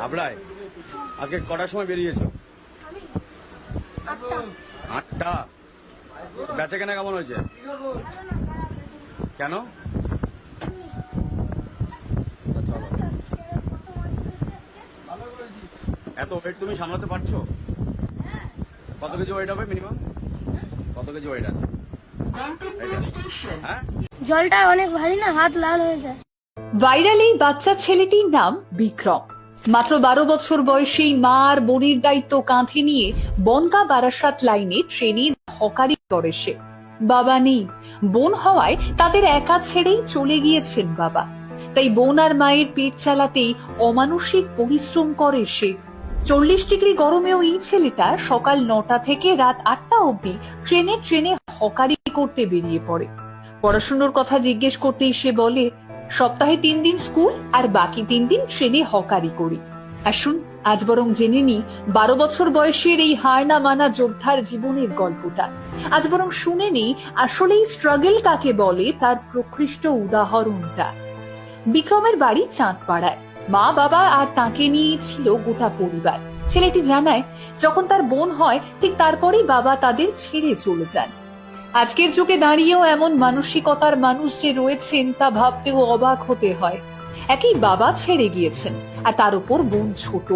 হাবড়ায় আজকে কটার সময় বেরিয়েছো? আটটা। বেচা কেনা কেমন হয়েছে। কেন? এত ওয়েট তুমি সামলাতে পারছ? কত কেজি ওয়েট হবে মিনিমাম কত কেজি ওয়েট আছে। হ্যাঁ? জলটা অনেক ভারী না হাত লাল হয়ে যায়। ভাইরাল এই বাচ্চা ছেলেটির নাম বিক্রম। মাত্র বারো বছর বয়সী মা আর বোনের দায়িত্ব কাঁধে নিয়ে বনগা বারাসাত লাইনে ট্রেনে হকারি করে সে। বাবা নেই। বোন হওয়ায় তাদের একা ছেড়েই চলে গিয়েছেন বাবা। তাই বোন আর মায়ের পেট চালাতেই অমানসিক পরিশ্রম করে সে। চল্লিশ ডিগ্রি গরমেও এই ছেলেটা সকাল নটা থেকে রাত আটটা অবধি ট্রেনে ট্রেনে হকারি করতে বেরিয়ে পড়ে। পড়াশুনোর কথা জিজ্ঞেস করতেই সে বলে সপ্তাহে তিন দিন স্কুল আর বাকি তিন দিন ট্রেনে হকারি করি। আসুন, আজ বরং জেনে নি বারো বছর বয়সের এই হার না মানা যোদ্ধার জীবনের গল্পটা। আজ বরং শুনে নি আসলেই স্ট্রাগল কাকে বলে তার প্রকৃষ্ট উদাহরণটা। বিক্রমের বাড়ি চাঁদপাড়ায়। মা, বাবা আর তাকে নিয়ে ছিল গোটা পরিবার। ছেলেটি জানায়, যখন তার বোন হয়, ঠিক তারপরেই বাবা তাদের ছেড়ে চলে যান। আজকের যুগে দাঁড়িয়েও এমন মানসিকতার মানুষ যে রয়েছেন তা ভাবতেও অবাক হতে হয়। একই বাবা ছেড়ে গিয়েছেন, আর তার উপর বোন ছোট।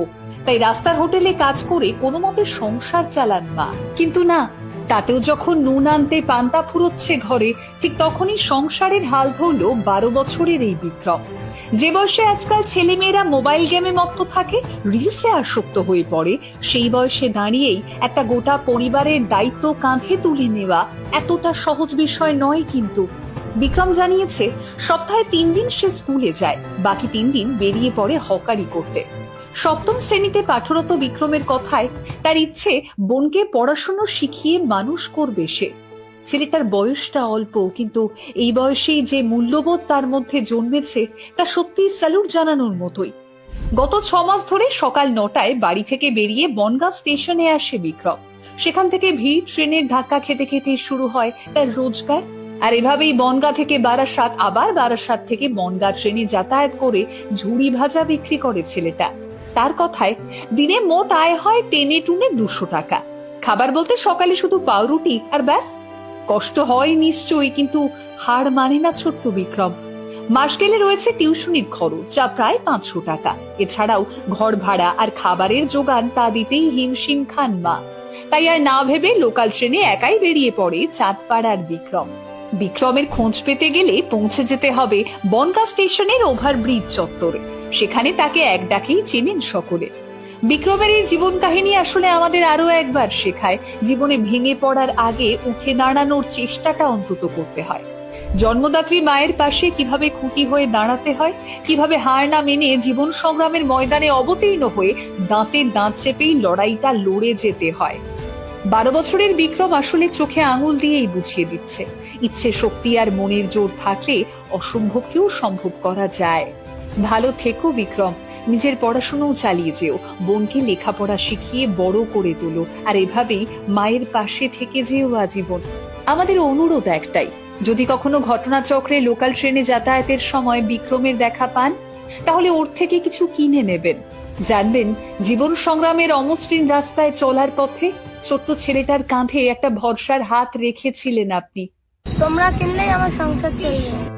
তাই রাস্তার হোটেলে কাজ করে কোনো মতে সংসার চালান মা। কিন্তু না, তাতেও যখন নুন আনতে পান্তা ফুরোচ্ছে ঘরে, ঠিক তখনই সংসারের হাল ধরল বারো বছরের এই বিক্রম। যে বয়সে আজকাল ছেলেমেয়েরা মোবাইল গেমে মত্ত থাকে রিলসে আসক্ত হয়ে পড়ে, সেই বয়সে দাঁড়িয়েই একটা গোটা পরিবারের দায়িত্ব কাঁধে তুলে নেওয়া এতটা সহজ বিষয় নয় কিন্তু। বিক্রম জানিয়েছে, সপ্তাহে তিন দিন সে স্কুলে যায়, বাকি তিন দিন বেরিয়ে পড়ে হকারি করতে। সপ্তম শ্রেণীতে পাঠরত বিক্রমের কথায়, তার ইচ্ছে, বোনকে পড়াশুনো শিখিয়ে মানুষ করবে সে। ছেলেটার বয়সটা অল্প, কিন্তু এই বয়সেই যে মূল্যবোধ তার মধ্যে জন্মেছে, তা সত্যি স্যালুট জানানোর মতোই। গত ছ মাস ধরে সকাল নটায় বাড়ি থেকে বেরিয়ে বনগাঁ স্টেশনে আসে বিক্রম। সেখান থেকে ভিড়, ট্রেনের ধাক্কা খেতে খেতে শুরু হয় তার রোজগার। আর এভাবেই বনগা থেকে বারাসাত, আবার বারাসাত থেকে বনগা ট্রেনে যাতায়াত করে ঝুড়ি ভাজা বিক্রি করে ছেলেটা। তার কথায়, দিনে মোট আয় হয় টেনে টুনে দুশো টাকা। খাবার বলতে সকালে শুধু পাউরুটি, আর ব্যাস। কষ্ট হয় নিশ্চয়ই, কিন্তু হার মানে না ছোট্ট বিক্রম। মাস গেলে রয়েছে টিউশনির খরচ, যা প্রায় পাঁচশো টাকা। এছাড়াও ঘর ভাড়া আর খাবারের যোগান তা দিতেই হিমশিম খান মা। তাই আর না ভেবে লোকাল ট্রেনে একাই বেরিয়ে পড়ে চাঁদপাড়ার বিক্রম। বিক্রমের খোঁজ পেতে গেলে পৌঁছে যেতে হবে বনগা স্টেশনের ওভারব্রিজ চত্বরে। সেখানে তাকে এক ডাকেই চেনেন সকলে। বিক্রমের এই জীবন কাহিনী আসলে আমাদের আরও একবার শেখায়, জীবনে ভেঙে পড়ার আগে উঠে দাঁড়ানোর চেষ্টাটা অন্তত করতে হয়। জন্মদাত্রী মায়ের পাশে কীভাবে খুঁটি হয়ে দাঁড়াতে হয়, কীভাবে হার না মেনে জীবন সংগ্রামের ময়দানে অবতীর্ণ হয়ে দাঁতে দাঁত চেপেই লড়াইটা লড়ে যেতে হয়। বারো বছরের বিক্রম আসলে চোখে আঙুল দিয়েই বুঝিয়ে দিচ্ছে, ইচ্ছে শক্তি আর মনের জোর থাকলে অসম্ভবকেও সম্ভব করা যায়। ভালো থেকো বিক্রম। নিজের পড়াশোনাও চালিয়ে যেও। বোনকে লেখাপড়া শিখিয়ে বড় করে তোলো। আর এভাবেই মায়ের পাশে থেকে যেও আজীবন। আমাদের অনুরোধ একটাই, যদি কখনো ঘটনাচক্রে লোকাল ট্রেনে যাতায়াতের সময় বিক্রমের দেখা পান, তাহলে ওর থেকে কিছু কিনে নেবেন। জানবেন, জীবন সংগ্রামের অমসৃণ রাস্তায় চলার পথে ছোট্ট ছেলেটার কাঁধে একটা ভরসার হাত রেখেছিলেন আপনি। তোমরা কিনলেই আমার সংসার চলবে।